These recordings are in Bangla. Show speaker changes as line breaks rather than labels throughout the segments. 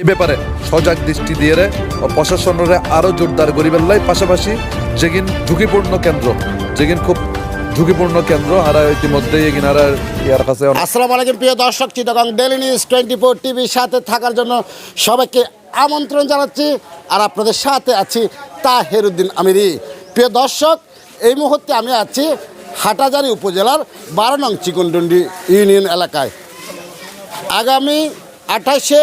এই ব্যাপারে সজাগ দৃষ্টি দিয়ে প্রশাসনরে আরও জোরদার করিবার লাই। পাশাপাশি যেগিন ঝুঁকিপূর্ণ কেন্দ্র, যেগিন খুব ঝুঁকিপূর্ণ কেন্দ্র আর ইতিমধ্যে আর ইয়ার কাছে
আসসালামু আলাইকুম, প্রিয় দর্শক Chittagong daily news twenty four টিভির সাথে থাকার জন্য সবাইকে আমন্ত্রণ জানাচ্ছি। আর আপনাদের সাথে আছি তাহেরুদ্দিন আমিরি। প্রিয় দর্শক, এই মুহূর্তে আমি আছি হাটাজারি উপজেলার বারো নং চিকনডুন্ডি ইউনিয়ন এলাকায়। আগামী আঠাশে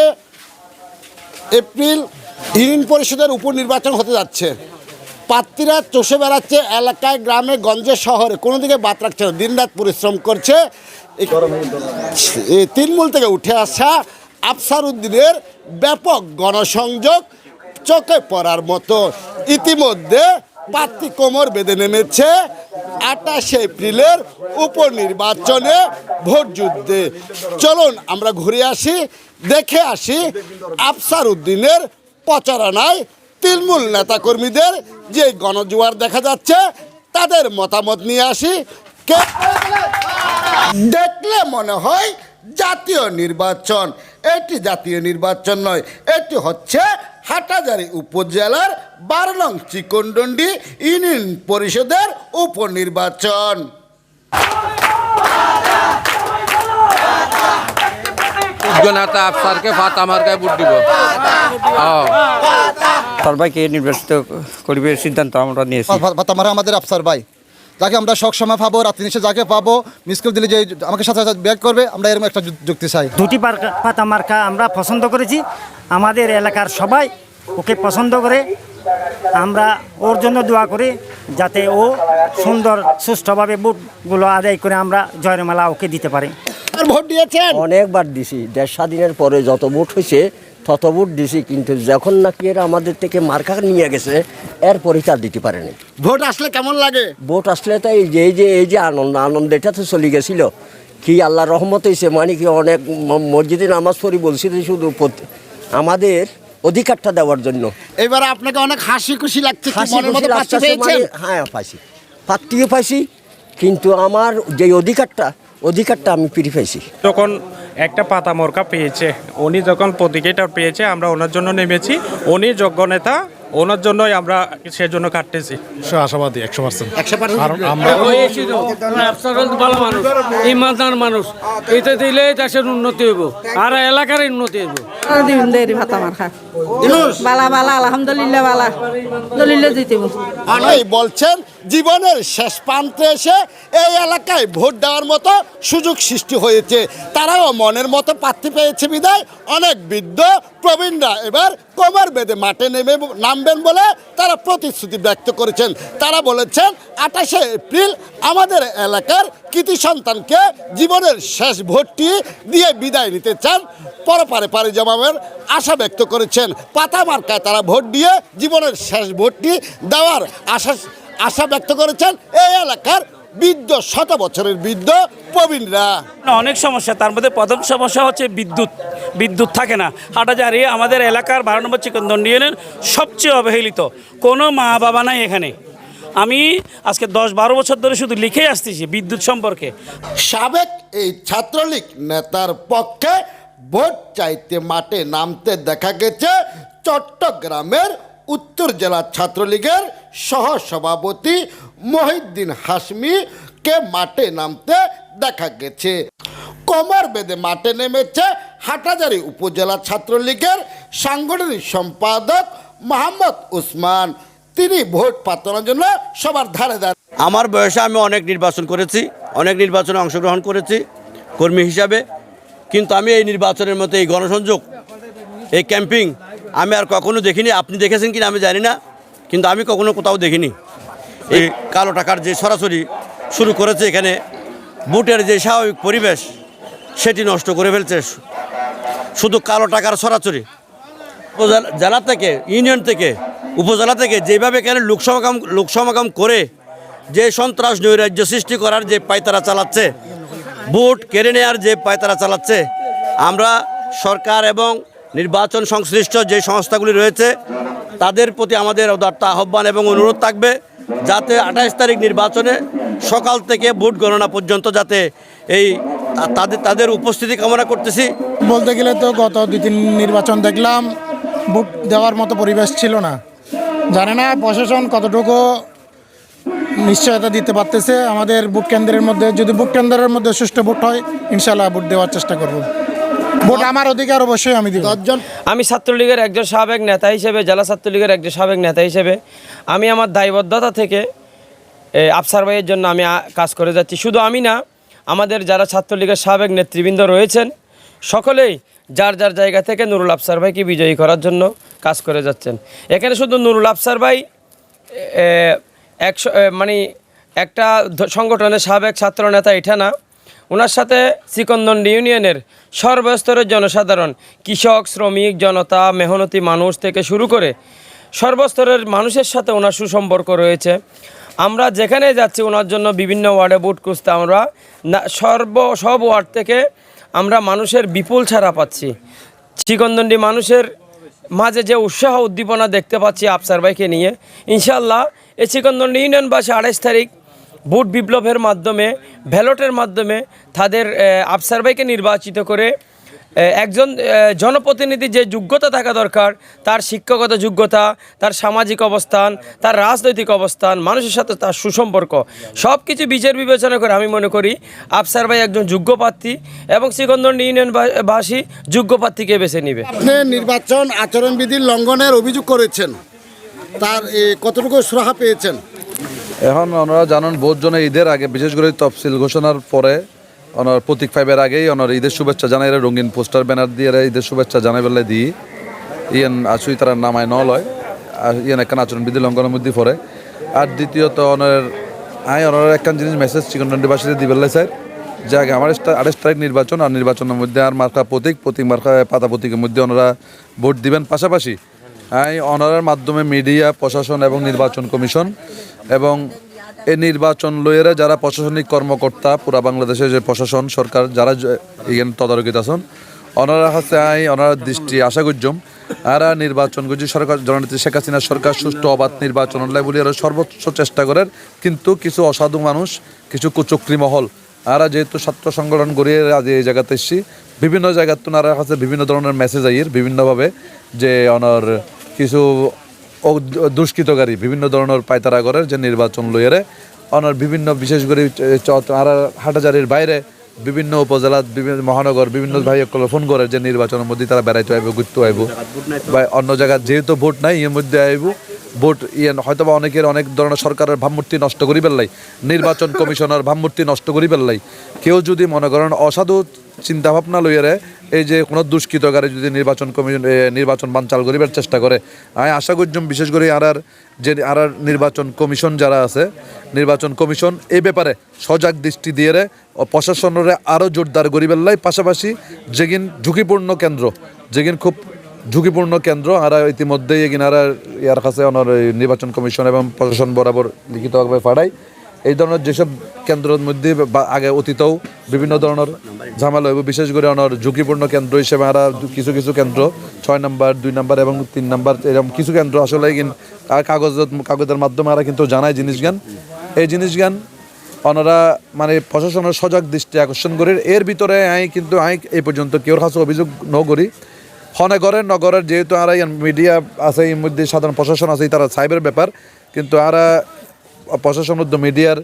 এপ্রিল ইউনিয়ন পরিষদের উপনির্বাচন হতে যাচ্ছে। প্রার্থীরা চষে বেড়াচ্ছে এলাকায়, গ্রামে, গঞ্জে, শহরে। কোনো দিকে বাদ রাখছে না। দিনরাত পরিশ্রম করছে। তৃণমূল থেকে উঠে আসা আফসার উদ্দিনের ব্যাপক গণসংযোগ চোখে পড়ার মতো। ইতিমধ্যে প্রার্থী কোমর বেঁধে নেমেছে আঠাশে এপ্রিলের উপনির্বাচনে ভোট যুদ্ধে। চলুন আমরা ঘুরে আসি, দেখে আসি আফসার উদ্দিনের প্রচারণায় তৃণমূল নেতাকর্মীদের যে গণজোয়ার দেখা যাচ্ছে, তাদের মতামত নিয়ে আসি। কে দেখলে মনে হয় জাতীয় নির্বাচন? এটি জাতীয় নির্বাচন নয়, এটি হচ্ছে হাটাজারি উপজেলার বারো নং চিকনডন্ডি ইউনিয়ন পরিষদের উপনির্বাচন।
জনতা আফসারকে ফাতা মার্কায় ভোট দিব। ও
সবাইকে নির্বাচিত করিবে সিদ্ধান্ত আমরা নিয়েছি
আমাদের আফসার ভাই। যাকে আমরা সব সময় পাবো রাত্রি নিশে যাকে পাবো মিস কল দিলে যে আমাকে সাথে সাথে ব্যাক করবে আমরা এরকম একটা যুক্তি চাই।
দুটি পার্কা- পাতা মার্কা আমরা পছন্দ করেছি। আমাদের এলাকার সবাই ওকে পছন্দ করে। আমরা ওর জন্য দোয়া করি যাতে ও সুন্দর সুষ্ঠুভাবে বুটগুলো আদায় করে আমরা জয়মালা ওকে দিতে পারি।
আর ভোট দিয়েছেন?
অনেকবার দিছি। দেড় স্বাধীনের পরে যত ভোট হয়েছে তত দিছি কিন্তু যখন নাকি এরা আমাদের থেকে মার্কা নিয়ে গেছে এরপরই তার দিতে পারেনি
ভোট আসলে কেমন লাগে?
ভোট আসলে তো এই যে এই যে এই যে আনন্দ আনন্দ এটা তো চলে গেছিল। কি আল্লাহ রহমত হয়েছে মানে কি অনেক মসজিদে নামাজ পড়ি বলছি যে শুধু আমাদের অধিকারটা দেওয়ার জন্য।
এবার আপনাকে অনেক হাসি খুশি লাগছে
মানে- হ্যাঁ পাইছি প্রার্থীও পাইছি কিন্তু আমার যে অধিকারটা অধিকারটা আমি ফিরে পাইছি
যখন একটা পাতা মোরকা পেয়েছে। উনি যখন প্রতীকেটা পেয়েছে আমরা ওনার জন্য নেমেছি। উনি যোগ্য নেতা ওনার জন্যই আমরা সেজন্য কাটতেছি।
আশাবাদী একশো পার্সেন্ট। আমরা
ভালো মানুষ ইমানদার মানুষ। এটা দিলে দেশের উন্নতি হইব আর এলাকার উন্নতি হইব।
বালা বালা আলহামদুলিল্লাহ বালা। দলিল্লাহ দিতেব
অনেই বলছেন জীবনের শেষ প্রান্তে এসে এই এলাকায় ভোট দেওয়ার মতো সুযোগ সৃষ্টি হয়েছে। তারাও মনের মতো প্রার্থী পেয়েছে বিদায়। অনেক বৃদ্ধ, প্রবীণরা এবার কোমর বেঁধে মাঠে নেমে নামবেন বলে তারা প্রতিশ্রুতি ব্যক্ত করেছেন। তারা বলেছেন, আঠাশে এপ্রিল আমাদের এলাকার কৃতি সন্তানকে জীবনের শেষ ভোটটি দিয়ে বিদায় নিতে চান। পরপারে পারে জমাবের আশা ব্যক্ত করেছেন। পাতা মার্কায় তারা ভোট দিয়ে জীবনের শেষ ভোটটি দেওয়ার আশা আশা ব্যক্ত করেছেন এই এলাকার বৃদ্ধ শত বছরের বৃদ্ধ প্রবীণরা।
অনেক সমস্যা। তার মধ্যে প্রথম সমস্যা হচ্ছে বিদ্যুৎ। বিদ্যুৎ থাকে না। হাটাজারি আমাদের এলাকার বারো নম্বর চিকন্দন ইউনিয়নের সবচেয়ে অবহেলিত। কোনো মা বাবা নাই এখানে। আমি আজকে দশ বারো বছর ধরে শুধু লিখেই আসতেছি বিদ্যুৎ সম্পর্কে।
সাবেক এই ছাত্রলীগ নেতার পক্ষে ভোট চাইতে মাঠে নামতে দেখা গেছে চট্টগ্রামের উত্তর জেলা ছাত্রলীগের সহ সভাপতি মহিউদ্দিন হাসমিকে মাঠে নামতে দেখা গেছে। কোমর বেদে মাঠে নেমেছে হাটাজারি উপজেলা ছাত্রলীগের সাংগঠনিক সম্পাদক মোহাম্মদ উসমান। তিনি ভোট পাতানোর জন্য সবার ধারে ধারে
আমার বয়সে আমি অনেক নির্বাচন করেছি, অনেক নির্বাচনে অংশগ্রহণ করেছি কর্মী হিসাবে। কিন্তু আমি এই নির্বাচনের মতো এই গণসংযোগ, এই ক্যাম্পিং আমি আর কখনো দেখিনি। আপনি দেখেছেন কিনা আমি জানি না। কিন্তু আমি কখনো কোথাও দেখিনি। এই কালো টাকার যে সরাসরি শুরু করেছে এখানে বুটের যে স্বাভাবিক পরিবেশ সেটি নষ্ট করে ফেলছে। শুধু কালো টাকার সরাসরি। উপজেলা জেলা থেকে ইউনিয়ন থেকে উপজেলা থেকে যেভাবে এখানে লোকসমাগম লোকসমাগম করে যে সন্ত্রাস নৈরাজ্য সৃষ্টি করার যে পায়তারা চালাচ্ছে ভোট কেড়ে নেওয়ার যে পায়তারা চালাচ্ছে আমরা সরকার এবং নির্বাচন সংশ্লিষ্ট যে সংস্থাগুলি রয়েছে তাদের প্রতি আমাদের উদার্ত আহ্বান এবং অনুরোধ থাকবে যাতে আঠাশ তারিখ নির্বাচনে সকাল থেকে ভোট গণনা পর্যন্ত যাতে এই তাদের তাদের উপস্থিতি কামনা করতেছি।
বলতে গেলে তো গত দুই তিন নির্বাচন দেখলাম, ভোট দেওয়ার মতো পরিবেশ ছিল না। জানে না প্রশাসন কতটুকু নিশ্চয়তা দিতে পারতেছে। আমাদের ভোট কেন্দ্রের মধ্যে, যদি ভোট কেন্দ্রের মধ্যে সুষ্ঠু ভোট হয় ইনশাল্লাহ ভোট দেওয়ার চেষ্টা করব। ভোট আমার অধিকার অবশ্যই আমি দিব।
দশজন।
আমি ছাত্রলীগের একজন সাবেক নেতা হিসেবে জেলা ছাত্রলীগের একজন সাবেক নেতা হিসেবে আমি আমার দায়বদ্ধতা থেকে আফসার ভাইয়ের জন্য আমি কাজ করে যাচ্ছি। শুধু আমি না আমাদের যারা ছাত্রলীগের সাবেক নেতৃবৃন্দ রয়েছেন সকলেই যার যার জায়গা থেকে নুরুল আফসার ভাইকে বিজয়ী করার জন্য কাজ করে যাচ্ছেন। এখানে শুধু নুরুল আফসার ভাই একশো মানে একটা সংগঠনের সাবেক ছাত্র নেতা এটা না ওনার সাথে সিকন্দন্ডি ইউনিয়নের সর্বস্তরের জনসাধারণ, কৃষক, শ্রমিক, জনতা, মেহনতি মানুষ থেকে শুরু করে সর্বস্তরের মানুষের সাথে ওনার সুসম্পর্ক রয়েছে। আমরা যেখানে যাচ্ছি, ওনার জন্য বিভিন্ন ওয়ার্ডে বুট খুঁজতে আমরা সর্ব, সব ওয়ার্ড থেকে আমরা মানুষের বিপুল ছাড়া পাচ্ছি। চিকন্দন্ডি মানুষের মাঝে যে উৎসাহ, উদ্দীপনা দেখতে পাচ্ছি আফসার ভাইকে নিয়ে। ইনশাল্লাহ এই চিকন্দন্ডি ইউনিয়নবাসী আঠাইশ তারিখ ভোট বিপ্লবের মাধ্যমে ব্যালটের মাধ্যমে তাদের আহ, আফসার ভাইকে নির্বাচিত করে একজন জনপ্রতিনিধি যে যোগ্যতা থাকা দরকার তার শিক্ষাগত যোগ্যতা তার সামাজিক অবস্থান তার রাজনৈতিক অবস্থান মানুষের সাথে তার সুসম্পর্ক সব কিছু বিচার বিবেচনা করে আমি মনে করি আফসার ভাই একজন যোগ্য প্রার্থী এবং শ্রীগন্ধন ইউনিয়নবাসী যোগ্য প্রার্থীকে বেছে নেবে।
আপনি নির্বাচন আচরণবিধির লঙ্ঘনের অভিযোগ করেছেন। তার কতটুকু সুরাহা পেয়েছেন?
এখন ওনারা জানেন বহুত জনে ঈদের আগে, বিশেষ করে তফসিল ঘোষণার পরে, ওনার প্রতীক ফাইভের আগেই ওনার ঈদের শুভেচ্ছা জানাই রঙিন পোস্টার, ব্যানার দিয়ে ঈদের শুভেচ্ছা জানাই বেলা দিই। ইয়েন আসুই তারা নামায় ন লয় আর ইয়েন একখান আচরণ বিধি লঙ্ঘনের মধ্যে পড়ে। আর দ্বিতীয়ত ওনার আই ওনার একখান জিনিস মেসেজ চিকনবাসীতে দিবেলাই স্যার। যে আগে আমার আঠাশ তারিখ নির্বাচন, আর নির্বাচনের মধ্যে আর মার্কা প্রতীক প্রতীক মার্কা পাতা প্রতীকের মধ্যে ওনারা ভোট দিবেন। পাশাপাশি অনারের মাধ্যমে মিডিয়া, প্রশাসন এবং নির্বাচন কমিশন এবং এই নির্বাচন লইয়েরা যারা প্রশাসনিক কর্মকর্তা, পুরা বাংলাদেশের যে প্রশাসন, সরকার, যারা এখানে তদারকিত আছেন, অনারা হচ্ছে আই ওনার দৃষ্টি আশা করছম আর নির্বাচন করছি, সরকার জননেত্রী শেখ হাসিনা সরকার সুষ্ঠু অবাধ নির্বাচন হলে বলি এরা সর্বোচ্চ চেষ্টা করেন, কিন্তু কিছু অসাধু মানুষ, কিছু কুচক্রি মহল, আর যেহেতু ছাত্র সংগঠন গড়িয়ে আজ এই জায়গাতে এসছি, বিভিন্ন জায়গার তো ওনারা কাছে বিভিন্ন ধরনের মেসেজ আইয়ের, বিভিন্নভাবে যে ওনার কিছু দুষ্কৃতকারী বিভিন্ন ধরনের পায়তারা করে যে নির্বাচন লইয়ারে, অনার বিভিন্ন, বিশেষ করে হাটাজারির বাইরে বিভিন্ন উপজেলা বিভিন্ন মহানগর, বিভিন্ন ভাই ফোন করে যে নির্বাচনের মধ্যে তারা বেড়াইতে আইব, ঘুরতে আইব। বা অন্য জায়গায় যেহেতু ভোট নাই, এর মধ্যে আইব। ভোট ইয়ে হয়তো বা অনেকের অনেক ধরনের সরকারের ভাবমূর্তি নষ্ট করি পেলাই নির্বাচন কমিশনের ভাবমূর্তি নষ্ট করি পেলাই কেউ যদি মনে করেন অসাধু চিন্তা ভাবনা লইয়ারে এই যে কোনো দুষ্কৃতকারী যদি নির্বাচন কমিশন নির্বাচন বানচাল করিবার চেষ্টা করে। আমি আশা করছিলাম বিশেষ করে আর আর যে আর নির্বাচন কমিশন যারা আছে, নির্বাচন কমিশন এই ব্যাপারে সজাগ দৃষ্টি দিয়ে রে প্রশাসনরে আরও জোরদার করিবার লাই পাশাপাশি যেগিন ঝুঁকিপূর্ণ কেন্দ্র, যেগিন খুব ঝুঁকিপূর্ণ কেন্দ্র আর ইতিমধ্যেই এগিন আর ইয়ার কাছে ওনার নির্বাচন কমিশন এবং প্রশাসন বরাবর লিখিতভাবে পাঠায় এই ধরনের যেসব কেন্দ্রের মধ্যে আগে অতীতেও বিভিন্ন ধরনের ঝামেলা হইব, বিশেষ করে ওনার ঝুঁকিপূর্ণ কেন্দ্র হিসেবে আর কিছু কিছু কেন্দ্র, ছয় নম্বর, দুই নম্বর এবং তিন নম্বর, এরকম কিছু কেন্দ্র আসলে কাগজ কাগজের মাধ্যমে আর কিন্তু জানায় জিনিস জ্ঞান এই জিনিস জ্ঞান ওনারা মানে প্রশাসনের সজাগ দৃষ্টি আকর্ষণ করে, এর ভিতরে আই কিন্তু আই এই পর্যন্ত কেউর কাছে অভিযোগ ন করি। হনগরের নগরের যেহেতু আর মিডিয়া আছে, এর মধ্যে সাধারণ প্রশাসন আছে, তারা সাইবার ব্যাপার, কিন্তু আর প্রশাসন মধ্যে মিডিয়ার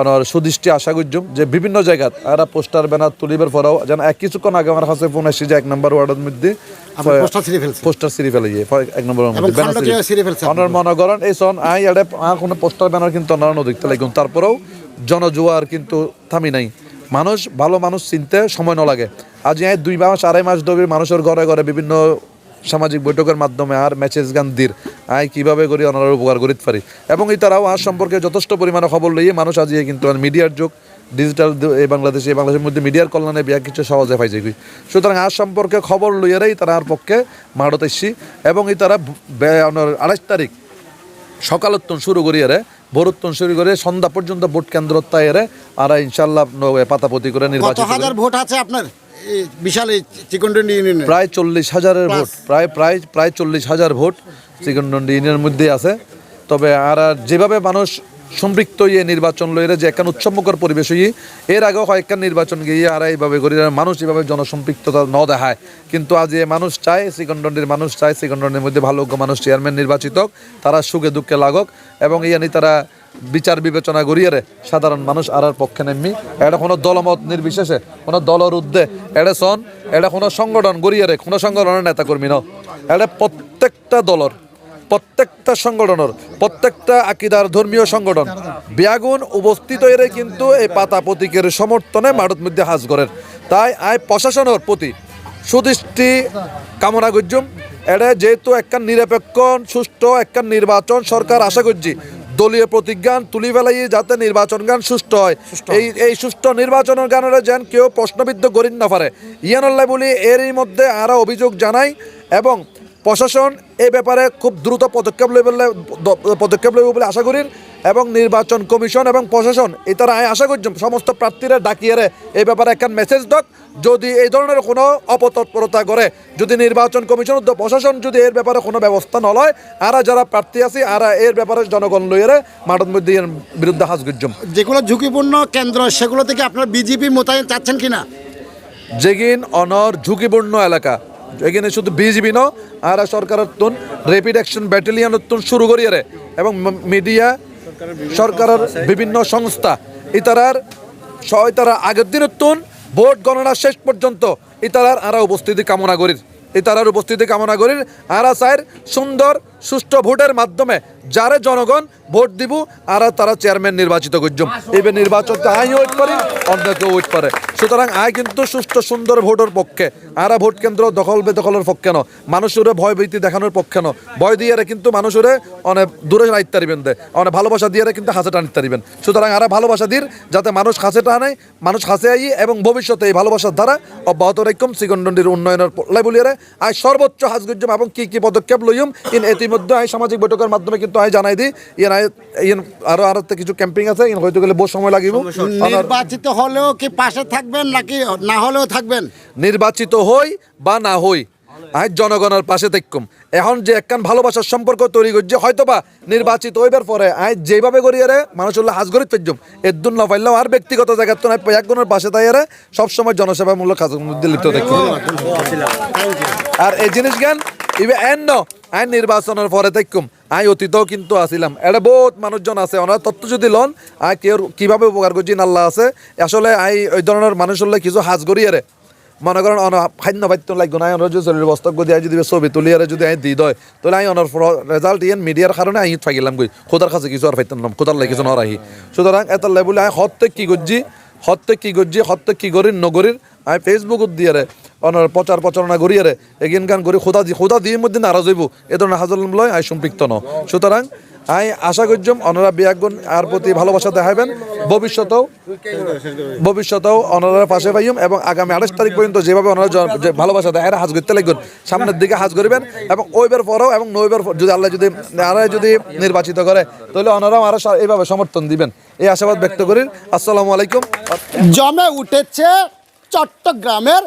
আমার সুদৃষ্টি আশা করছুম যে বিভিন্ন জায়গাত আর পোস্টার ব্যানার তুলিবার পরাও যেন এক কিছুক্ষণ আগে আমার কাছে ফোন আসছে যে এক নম্বর ওয়ার্ডের মধ্যে
পোস্টার
সিরি ফেলে গিয়ে এক নম্বর। অনার মনে করেন এই সন আই এডে কোনো পোস্টার ব্যানার কিন্তু অনার দেখতে লাগুন তারপরেও জনজোয়ার কিন্তু থামি নাই। মানুষ ভালো মানুষ চিনতে সময় ন লাগে। আজ দুই মাস আড়াই মাস ধরে মানুষের ঘরে ঘরে বিভিন্ন সামাজিক বৈঠকের মাধ্যমে আর মেসেজ গান দির। আই কীভাবে করি ওনারা উপকার করিতে পারি? এবং এই তারাও আর সম্পর্কে যথেষ্ট পরিমাণে খবর লইয়ে মানুষ আজ ইয়ে কিন্তু মিডিয়ার যুগ। ডিজিটাল এই বাংলাদেশে এই বাংলাদেশের মধ্যে মিডিয়ার কল্যাণে বিয়া কিছু সহজে পাইছে কি? সুতরাং আর সম্পর্কে খবর লইয়ারাই তারা আর পক্ষে মারত এসছি। এবং এই তারা আড়াইশ তারিখ সকালোত্তন শুরু করিয়ারে ভোরোত্তন শুরু করে সন্ধ্যা পর্যন্ত ভোট কেন্দ্র তাইয়ারে আর ইনশাল্লাহ পাতাপতি করে নির্বাচন
হাজার ভোট আছে আপনার? বিশাল এই চিকনডন্ডি ইউনিয়নে
প্রায় চল্লিশ হাজারের ভোট প্রায় প্রায় প্রায় চল্লিশ হাজার ভোট চিকনডন্ডি ইউনিয়নের মধ্যে আছে। তবে আর যেভাবে মানুষ সম্পৃক্ত ইয়ে নির্বাচন লইরে যে একখান উৎসবমুখর পরিবেশ হই এর আগেও কয়েকখান নির্বাচন গিয়ে আর এইভাবে করি মানুষ এইভাবে জনসম্পৃক্ততা ন দেখায়। কিন্তু আজ এ মানুষ চায় শ্রীকণ্ডের মানুষ চায় শ্রীকণ্ডের মধ্যে ভালো মানুষ চেয়ারম্যান নির্বাচিত হোক, তারা সুখে দুঃখে লাগুক এবং ইয়ানি তারা বিচার বিবেচনা করিয়ে সাধারণ মানুষ আর পক্ষে নেমনি এটা কোনো দলমত নির্বিশেষে, কোনো দলের উদ্দে এটা সন এটা কোনো সংগঠন গড়িয়ে রে, কোনো সংগঠনের নেতা কর্মী ন এটা প্রত্যেকটা দলের, প্রত্যেকটা সংগঠনের, প্রত্যেকটা আকিদার ধর্মীয় সংগঠন, বিয়াগুন উপস্থিত হয়ে কিন্তু এই পাতা প্রতীকের সমর্থনে মাঠের মধ্যে হাজ করেন তাই আই প্রশাসনের প্রতি সুদৃষ্টি কামনা করছুম। এটা যেহেতু একখান নিরপেক্ষ, সুষ্ঠু একখান নির্বাচন সরকার আশা করছি দলীয় প্রতিজ্ঞান তুলি ফেলাই যাতে নির্বাচন গান সুষ্ঠু হয়। এই এই সুষ্ঠু নির্বাচনের গানের যেন কেউ প্রশ্নবিদ্ধ করিন না পারে। ইয়ানুল্লাহ বলি এরই মধ্যে আরও অভিযোগ জানাই এবং প্রশাসন এই ব্যাপারে খুব দ্রুত পদক্ষেপ লইবে পদক্ষেপ লইব বলে আশা করি। এবং নির্বাচন কমিশন এবং প্রশাসন আমি আশা করছি সমস্ত প্রার্থীরা ডাকিয়ে এই ব্যাপারে একখান মেসেজ দক যদি এই ধরনের কোনো অপতৎপরতা করে যদি নির্বাচন কমিশন প্রশাসন যদি এর ব্যাপারে কোনো ব্যবস্থা নলয় আরা যারা প্রার্থী আছে আরা এর ব্যাপারে জনগণ লইয়ে মাঠের মধ্যে এর বিরুদ্ধে হাজ গুজম
যেগুলো ঝুঁকিপূর্ণ কেন্দ্র সেগুলো থেকে আপনারা বিজেপি মোতায়েন চাচ্ছেন কিনা?
যেগিন অনর ঝুঁকিপূর্ণ এলাকা। এখানে শুধু বিজিবি ন আর সরকারের তুন র্যাপিড অ্যাকশন ব্যাটালিয়নের তুন শুরু করিয়ে রে। এবং মিডিয়া সরকারের বিভিন্ন সংস্থা। ইতারার ইতারা আগের দিনের তুন, ভোট গণনা শেষ পর্যন্ত ইতারার আরা উপস্থিতি কামনা করির। ইতারার উপস্থিতি কামনা করির। আরা সাইর সুন্দর সুষ্ঠু ভোটের মাধ্যমে যারে জনগণ ভোট দিব, আর তারা চেয়ারম্যান নির্বাচিত করছম এবার নির্বাচন আই ওয়েট করে অন্য কেউ ওয়েট করে। সুতরাং আয় কিন্তু সুষ্ঠু সুন্দর ভোটের পক্ষে, আর ভোট কেন্দ্র দখল বেদখলের পক্ষে ন মানুষের ভয় ভীতি দেখানোর পক্ষে ন ভয় দিয়ে কিন্তু মানুষের অনেক দূরে রাখতে পারিবেন দে অনেক ভালোবাসা দিয়ে কিন্তু হাসে টানতে পারিবেন সুতরাং আর ভালোবাসা দির, যাতে মানুষ হাসে টানে, মানুষ হাসে আই এবং ভবিষ্যতে এই ভালোবাসার দ্বারা অব্যাহত রাখম শ্রীগণ্ডীর উন্নয়নের লাই আয় সর্বোচ্চ হাজগুজ্জম এবং কি কি পদক্ষেপ লইম, ইন ইতিমধ্যে আই সামাজিক বৈঠকের মাধ্যমে কিন্তু আই জানাই দিই। ইন আই ইয়ে আরও আরও কিছু ক্যাম্পিং আছে ইন হয়তো গেলে বহু সময় লাগিব।
নির্বাচিত হলেও কি পাশে থাকবেন নাকি না হলেও থাকবেন?
নির্বাচিত হই বা না হই। আজ জনগণের পাশে থাকুম এখন যে একখান ভালোবাসার সম্পর্ক তৈরি করছে হয়তো বা নির্বাচিত হইবার পরে আজ যেভাবে করিয়ে রে মানুষ উল্লাহ হাজ গরিত পেজম এর দুন না পাইলেও আর ব্যক্তিগত জায়গার তো নাই একজনের পাশে তাই রে সবসময় জনসেবামূলক লিপ্ত থাকুম আর এই জিনিস জ্ঞান, ইবে এন আইন নির্বাচনের পরে থাকুম আই অতীতও কিন্তু আসিলাম। এটা বহুত মানুষজন আছে, ওনারা তথ্য যদি লন আই কেউ কীভাবে উপকার করছি আল্লাহ আছে। আসলে আই ওই ধরনের মানুষ হলে কিছু হাজ রে মনে করেন অন খাদ্য বাদ্য লাগবে না অনর যদি বস্তক দিয়ে যদি ছবি তুলিয়ে যদি আই দি দয়, তাহলে আই অনার রেজাল্ট ইয়েন মিডিয়ার কারণে আই ফাইলাম গই খোদার কাছে কিছু আর ফাইতাম না খোদার লাগে কিছু নর আহি সুতরাং এত লেবুলে আই হত্যে কি গজ্জি হত্যে কি গজ্জি হত্যে কি গরির নগরীর আই ফেসবুকত দিয়ে অনার প্রচার প্রচারণা করিয়ে রে এগিন গান করি, খোদা দি, খোদা দিয়ে মধ্যে নারাজ হইব। এ ধরনের হাজল লয়, আই সম্পৃক্ত ন সুতরাং, আই আশা করছম অনারা বিয়াগুন আর প্রতি ভালোবাসা দেখাবেন ভবিষ্যতেও ভবিষ্যতেও অনারা পাশে পাইম এবং আগামী আঠাশ তারিখ পর্যন্ত যেভাবে যে ভালোবাসা দেয় হাজ করতে লাগবেন। সামনের দিকে হাজ করিবেন এবং ওইবার পরেও এবং নইবার যদি আল্লাহ যদি আরা যদি নির্বাচিত করে, তাহলে ওনারাও আরও এইভাবে সমর্থন দিবেন। এই আশাবাদ ব্যক্ত করি। আসসালামু আলাইকুম।
জমে উঠেছে চট্টগ্রামের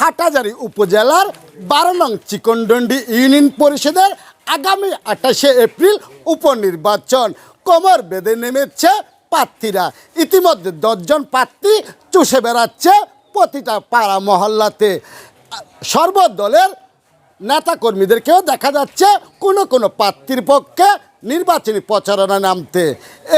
হাটাজারি উপজেলার বারো নং চিকনডন্ডি ইউনিয়ন পরিষদের আগামী আঠাশে এপ্রিল উপনির্বাচন। কোমর বেঁধে নেমেছে প্রার্থীরা। ইতিমধ্যে দশজন প্রার্থী চুষে বেড়াচ্ছে প্রতিটা পাড়া মহল্লাতে। সর্বদলের নেতাকর্মীদেরকেও দেখা যাচ্ছে কোনো কোনো প্রার্থীর পক্ষে নির্বাচনী প্রচারণা নামতে।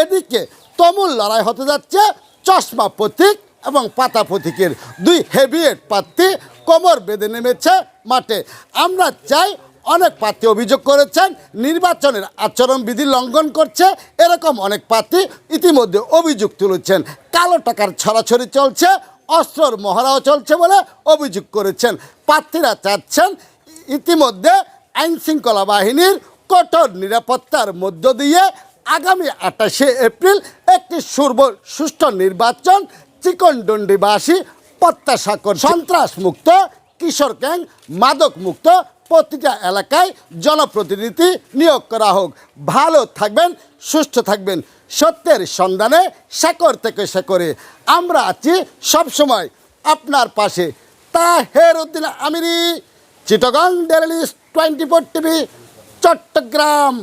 এদিকে তমুল লড়াই হতে যাচ্ছে চশমা প্রতীক এবং পাতা প্রতীকের দুই হেভিয়েট প্রার্থী কোমর বেঁধে নেমেছে মাঠে। আমরা চাই অনেক প্রার্থী অভিযোগ করেছেন, নির্বাচনের আচরণবিধি লঙ্ঘন করছে, এরকম অনেক প্রার্থী ইতিমধ্যে অভিযোগ তুলেছেন। কালো টাকার ছড়াছড়ি চলছে, অস্ত্রর মহড়াও চলছে বলে অভিযোগ করেছেন। প্রার্থীরা চাচ্ছেন ইতিমধ্যে আইন শৃঙ্খলা বাহিনীর কঠোর নিরাপত্তার মধ্য দিয়ে আগামী আঠাশে এপ্রিল একটি সুর্ব সুষ্ঠু নির্বাচন চিকনডন্ডিবাসী প্রত্যাশা সন্ত্রাস মুক্ত কিশোর গ্যাং মাদক মুক্ত প্রতিটা এলাকায় জনপ্রতিনিধি নিয়োগ করা হোক। ভালো থাকবেন, সুস্থ থাকবেন। সত্যের সন্ধানে শেকর থেকে শেকরে আমরা আছি সবসময় আপনার পাশে। Taher Uddin Amiri, Chittagong daily's twenty four TV, Chattogram.